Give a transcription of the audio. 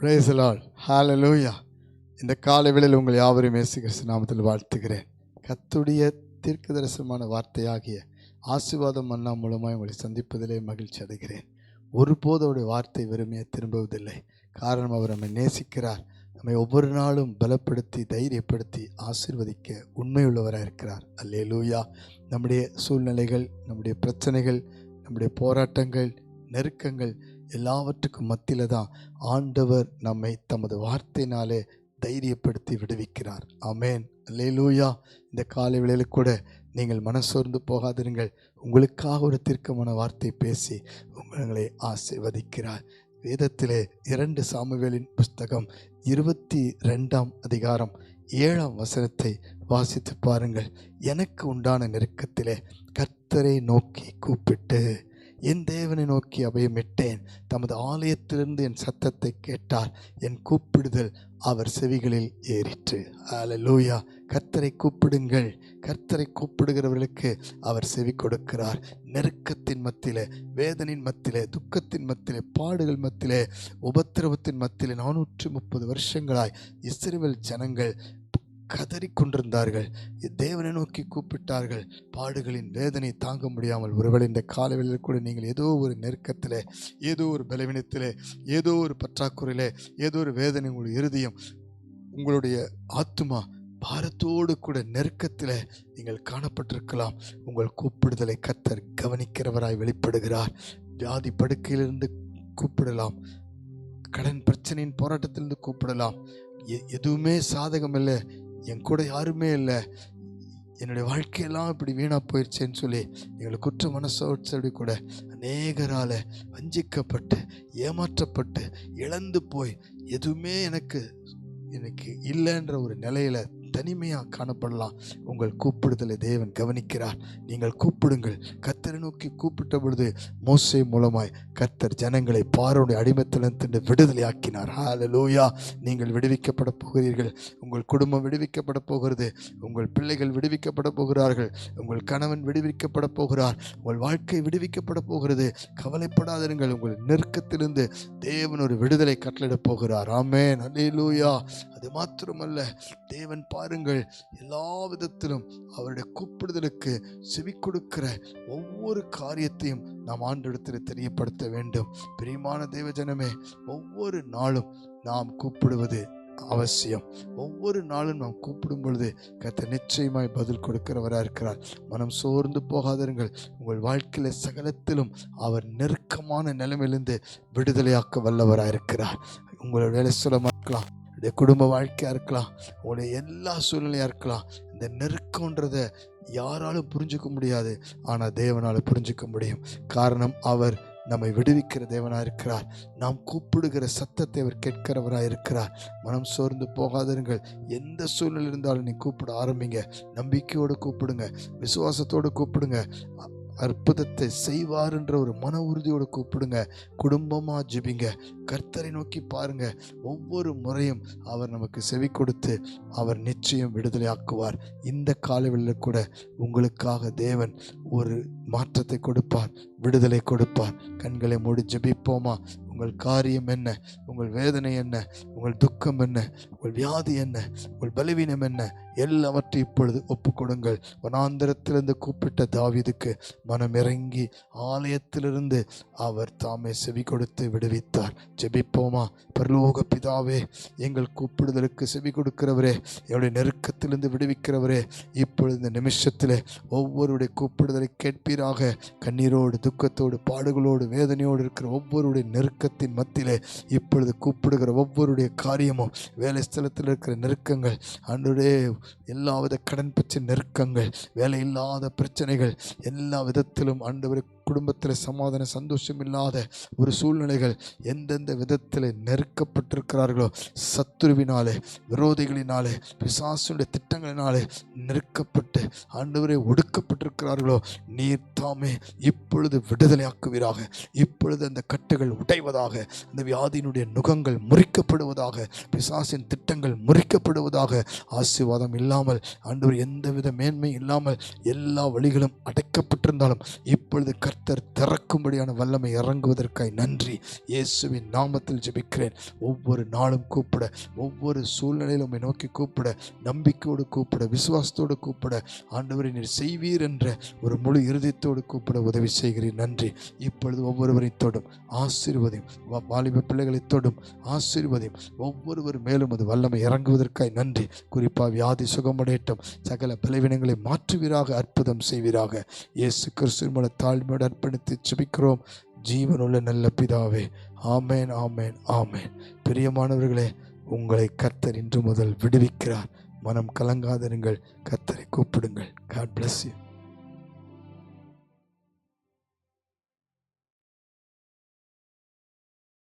பிரேசலால் ஹாலலூயா இந்த காலை வேளையில் உங்கள் யாவரையும் இயேசு நாமத்தில் வாழ்த்துகிறேன். கத்துடைய தீர்க்க தரிசனமான வார்த்தையாகிய ஆசீர்வாதம் மன்னா மூலமாக உங்களை சந்திப்பதிலே மகிழ்ச்சி அடைகிறேன். ஒருபோது அவருடைய வார்த்தை வெறுமையை திரும்புவதில்லை. காரணம் அவர் நம்மை நேசிக்கிறார். நம்மை ஒவ்வொரு நாளும் பலப்படுத்தி தைரியப்படுத்தி ஆசீர்வதிக்க உண்மையுள்ளவராக இருக்கிறார். அல்லே லூயா நம்முடைய சூழ்நிலைகள் நம்முடைய பிரச்சனைகள் நம்முடைய போராட்டங்கள் நெருக்கங்கள் எல்லாவற்றுக்கும் மத்தியில் தான் ஆண்டவர் நம்மை தமது வார்த்தையினாலே தைரியப்படுத்தி விடுவிக்கிறார். அமேன் அல்லேலூயா. இந்த காலை வேளையில் கூட நீங்கள் மனசோர்ந்து போகாதிருங்கள். உங்களுக்காக ஒரு தீர்க்கமான வார்த்தை பேசி உங்களை ஆசிர்வதிக்கிறார். வேதத்திலே இரண்டு சாமுவேலின் புஸ்தகம் இருபத்தி ரெண்டாம் அதிகாரம் ஏழாம் வசனத்தை வாசித்து பாருங்கள். எனக்கு உண்டான நெருக்கத்திலே கர்த்தரை நோக்கி கூப்பிட்டு என் தேவனை நோக்கி அபயமிட்டேன். தமது ஆலயத்திலிருந்து என் சத்தத்தை கேட்டார். என் கூப்பிடுதல் அவர் செவிகளில் ஏறிற்று. அல லூயா கர்த்தரை கூப்பிடுங்கள். கர்த்தரை கூப்பிடுகிறவர்களுக்கு அவர் செவி கொடுக்கிறார். நெருக்கத்தின் மத்தியிலே வேதனின் மத்தியிலே துக்கத்தின் மத்தியிலே பாடுகள் மத்தியிலே உபத்திரவத்தின் மத்தியிலே நானூற்று முப்பது வருஷங்களாய் இஸ்ரேல் ஜனங்கள் கதறிக்கொண்டிருந்தார்கள். தேவனை நோக்கி கூப்பிட்டார்கள். பாடுகளின் வேதனை தாங்க முடியாமல் ஒருவேளை இந்த காலவெளியில் கூட நீங்கள் ஏதோ ஒரு நெருக்கத்தில் ஏதோ ஒரு பலவீனத்தில் ஏதோ ஒரு பற்றாக்குறையில் ஏதோ ஒரு வேதனை உங்களுடைய இருதயம் உங்களுடைய ஆத்துமா பாரத்தோடு கூட நெருக்கத்தில் நீங்கள் காணப்பட்டிருக்கலாம். உங்கள் கூப்பிடுதலை கத்தர் கவனிக்கிறவராய் வெளிப்படுகிறார். வியாதி படுக்கையிலிருந்து கூப்பிடலாம். கடன் பிரச்சனையின் போராட்டத்திலிருந்து கூப்பிடலாம். எ- எதுவுமே சாதகம் இல்லை என் கூட யாருமே இல்லை. என்னுடைய வாழ்க்கையெல்லாம் இப்படி வீணாக போயிடுச்சேன்னு சொல்லி எங்களை குற்ற மனசோடு கூட அநேகரால் வஞ்சிக்கப்பட்டு ஏமாற்றப்பட்டு இழந்து போய் எதுவுமே எனக்கு எனக்கு இல்லைன்ற ஒரு நிலையில் தனிமையாக காணப்படலாம். உங்கள் கூப்பிடுதலை தேவன் கவனிக்கிறார். நீங்கள் கூப்பிடுங்கள். கத்தரை நோக்கி கூப்பிட்ட பொழுது மோசை மூலமாய் கர்த்தர் ஜனங்களை பாரோடைய அடிமத்திலிருந்து விடுதலை ஆக்கினார் லூயா நீங்கள் விடுவிக்கப்பட போகிறீர்கள். உங்கள் குடும்பம் விடுவிக்கப்பட போகிறது. உங்கள் பிள்ளைகள் விடுவிக்கப்பட போகிறார்கள். உங்கள் கணவன் விடுவிக்கப்பட போகிறார். உங்கள் வாழ்க்கை விடுவிக்கப்பட போகிறது. கவலைப்படாதிருங்கள். உங்கள் நெருக்கத்திலிருந்து தேவன் ஒரு விடுதலை கட்டளிடப் போகிறார். ஆமென் அல்லேலூயா அது மாத்திரமல்ல. தேவன் பாருங்கள் எல்லா விதத்திலும் அவருடைய கூப்பிடுதலுக்கு செவி கொடுக்கிற ஒவ்வொரு காரியத்தையும் நாம் ஆண்டிடத்தில் தெரியப்படுத்த வேண்டும். பிரியமான தேவஜனமே ஒவ்வொரு நாளும் நாம் கூப்பிடுவது அவசியம். ஒவ்வொரு நாளும் நாம் கூப்பிடும் பொழுது கத்த நிச்சயமாய் பதில் கொடுக்கிறவராக இருக்கிறார். மனம் சோர்ந்து போகாதிருங்கள். உங்கள் வாழ்க்கையில சகலத்திலும் அவர் நெருக்கமான நிலைமையிலிருந்து விடுதலையாக்க வல்லவராக இருக்கிறார். உங்களோட வேலை சொல்ல மாட்டலாம் உங்களுடைய குடும்ப வாழ்க்கையாக இருக்கலாம் உங்களுடைய எல்லா சூழ்நிலையாக இருக்கலாம் இந்த நெருக்கன்றதை யாராலும் புரிஞ்சுக்க முடியாது. ஆனால் தேவனால் புரிஞ்சுக்க முடியும். காரணம் அவர் நம்மை விடுவிக்கிற தேவனாக இருக்கிறார். நாம் கூப்பிடுகிற சத்தத்தை அவர் கேட்கிறவராக இருக்கிறார். மனம் சோர்ந்து போகாதிருங்கள். எந்த சூழ்நிலை இருந்தாலும் நீ கூப்பிட ஆரம்பிங்க. நம்பிக்கையோடு கூப்பிடுங்க. விசுவாசத்தோடு கூப்பிடுங்க. அற்புதத்தை செய்வார் என்ற ஒரு மன உறுதியோடு கூப்பிடுங்க. குடும்பமாக ஜெபிங்க. கர்த்தரை நோக்கி பாருங்க. ஒவ்வொரு முறையும் அவர் நமக்கு செவி கொடுத்து அவர் நிச்சயம் விடுதலையாக்குவார். இந்த காலவெளியில் கூட உங்களுக்காக தேவன் ஒரு மாற்றத்தை கொடுப்பார் விடுதலை கொடுப்பார். கண்களை மூடி ஜெபிப்போமா? உங்கள் காரியம் என்ன? உங்கள் வேதனை என்ன? உங்கள் துக்கம் என்ன? உங்கள் வியாதி என்ன? உங்கள் பலவீனம் என்ன? எல்லாவற்றையும் இப்பொழுது ஒப்புக்கொடுங்கள். வனாந்திரத்திலிருந்து கூப்பிட்ட தாவிதுக்கு மனம் இறங்கி ஆலயத்திலிருந்து அவர் தாமே செவி கொடுத்து விடுவித்தார். ஜெபிப்போமா? பரலோக பிதாவே எங்கள் கூப்பிடுதலுக்கு செவி கொடுக்கிறவரே என்னுடைய நெருக்கத்திலிருந்து விடுவிக்கிறவரே இப்பொழுது இந்த நிமிஷத்தில் ஒவ்வொருடைய கூப்பிடுதலை கேட்பீராக. கண்ணீரோடு துக்கத்தோடு பாடுகளோடு வேதனையோடு இருக்கிற ஒவ்வொருடைய நெருக்கத்தின் மத்தியிலே இப்பொழுது கூப்பிடுகிற ஒவ்வொருடைய காரியமும் வேலை ஸ்தலத்தில் இருக்கிற நெருக்கங்கள் அன்றுடைய எல்லாவித கடன் பிரச்சனை நெருக்கங்கள் வேலை இல்லாத பிரச்சனைகள் எல்லா விதத்திலும் ஆண்டவர் குடும்பத்தில் சமாதான சந்தோஷம் இல்லாத ஒரு சூழ்நிலைகள் எந்தெந்த விதத்தில் நெருக்கப்பட்டிருக்கிறார்களோ சத்துருவினாலே விரோதிகளினாலே பிசாசுடைய திட்டங்களினாலே நெருக்கப்பட்டு ஆண்டவரை ஒடுக்கப்பட்டிருக்கிறார்களோ நீர் தாமே இப்பொழுது விடுதலையாக்குவீராக. இப்பொழுது அந்த கட்டுகள் உடைவதாக அந்த வியாதியினுடைய நுகங்கள் முறிக்கப்படுவதாக பிசாசின் திட்டங்கள் முறிக்கப்படுவதாக ஆசீர்வாதம் இல்லாமல் ஆண்டவர் எந்தவித மேன்மை இல்லாமல் எல்லா வழிகளும் அடைக்கப்பட்டிருந்தாலும் இப்பொழுது கர்த்தர் திறக்கும்படியான வல்லமை இறங்குவதற்காய் நன்றி. இயேசுவின் நாமத்தில் ஜெபிக்கிறேன். ஒவ்வொரு நாளும் கூப்பிட ஒவ்வொரு சூழ்நிலையிலும் நோக்கி கூப்பிட நம்பிக்கையோடு கூப்பிட விசுவாசத்தோடு கூப்பிட ஆண்டவரை நீர் செய்வீர் என்ற ஒரு முழு இருதயத்தோடு கூப்பிட உதவி செய்கிறேன். நன்றி. இப்பொழுது ஒவ்வொருவரை தொடும். ஆசீர்வதியும். வாலிப பிள்ளைகளை தொடும். ஆசீர்வதியும். ஒவ்வொருவர் மேலும் அது வல்லமை இறங்குவதற்காய் நன்றி. குறிப்பாக வியாதி சுகமடையட்டும். சகல பலவீனங்களை மாற்றுவீராக அற்புதம் செய்வீராக. இயேசு கிறிஸ்துவோட தாழ்மையோடு அர்ப்பணித்து ஜெபிக்கிறோம். ஜீவனுள்ள நல்ல பிதாவே. ஆமேன் ஆமேன் ஆமேன். பிரியமானவர்களே உங்களை கர்த்தர் இன்று முதல் விடுவிக்கிறார். மனம் கலங்காதிருங்கள். கர்த்தரை கூப்பிடுங்கள். God bless you